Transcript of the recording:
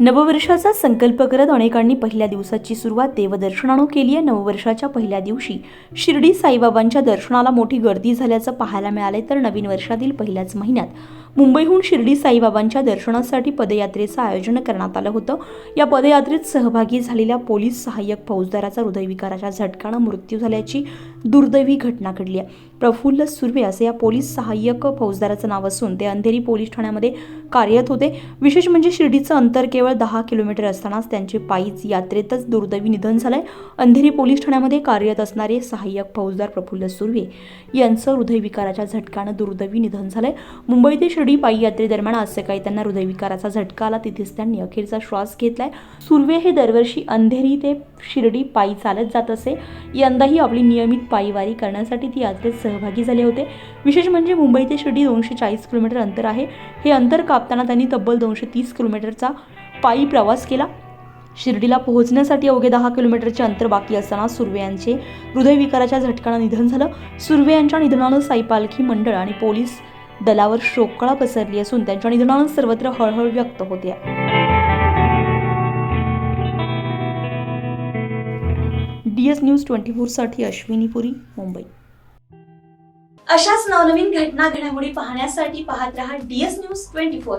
नववर्षाचा संकल्प करत अनेकांनी पहिल्या दिवसाची सुरुवात देवदर्शनानं केली आहे. नववर्षाच्या पहिल्या दिवशी शिर्डी साईबाबांच्या दर्शनाला मोठी गर्दी झाल्याचं पाहायला मिळाले तर नवीन वर्षातील पहिल्याच महिन्यात मुंबईहून शिर्डी साईबाबांच्या दर्शनासाठी पदयात्रेचं आयोजन करण्यात आलं होतं. या पदयात्रेत सहभागी झालेल्या पोलीस सहाय्यक फौजदाराचा हृदयविकाराच्या झटकानं मृत्यू झाल्याची दुर्दैवी घटना घडली आहे. प्रफुल्ल सुर्वे असे या पोलीस सहाय्यक फौजदाराचं नाव असून ते अंधेरी पोलीस ठाण्यामध्ये कार्यरत होते. विशेष म्हणजे शिर्डीचं अंतर केवळ दहा किलोमीटर असतानाच त्यांचे पायीच यात्रेतच दुर्दैवी निधन झालंय. अंधेरी पोलीस ठाण्यामध्ये कार्यरत असणारे सहाय्यक फौजदार प्रफुल्ल सुर्वे यांचं हृदयविकाराच्या झटकानं दुर्दैवी निधन झालंय. मुंबई ते शिर्डी पायी यात्रेदरम्यान आज सकाळी त्यांना हृदयविकाराचा झटका आला. तिथेच त्यांनी अखेरचा श्वास घेतलाय. सुर्वे हे दरवर्षी अंधेरी ते शिर्डी पायी चालत जात असे. यंदाही आपली नियमित पायीवारी करण्यासाठी ती यात्रेत सहभागी झाले होते. विशेष म्हणजे मुंबई ते शिर्डी दोनशे चाळीस किलोमीटर अंतर आहे. हे अंतर कापताना त्यांनी तब्बल दोनशे तीस किलोमीटरचा पायी प्रवास केला. शिर्डीला पोहोचण्यासाठी अवघे दहा किलोमीटरचे अंतर बाकी असताना सुर्वे यांचे हृदयविकाराच्या झटकाला निधन झालं. सुर्वे यांच्या निधनानं साईपालखी मंडळ आणि पोलीस दलावर शोककळा पसरली असून त्यांच्या निधनानं सर्वत्र हळहळ व्यक्त होते. डीएस न्यूज ट्वेंटी फोरसाठी अश्विनी पुरी मुंबई. अशाच नवनवीन घटना घडामोडी पाहण्यासाठी पाहत रहा डीएस न्यूज ट्वेंटी फोर.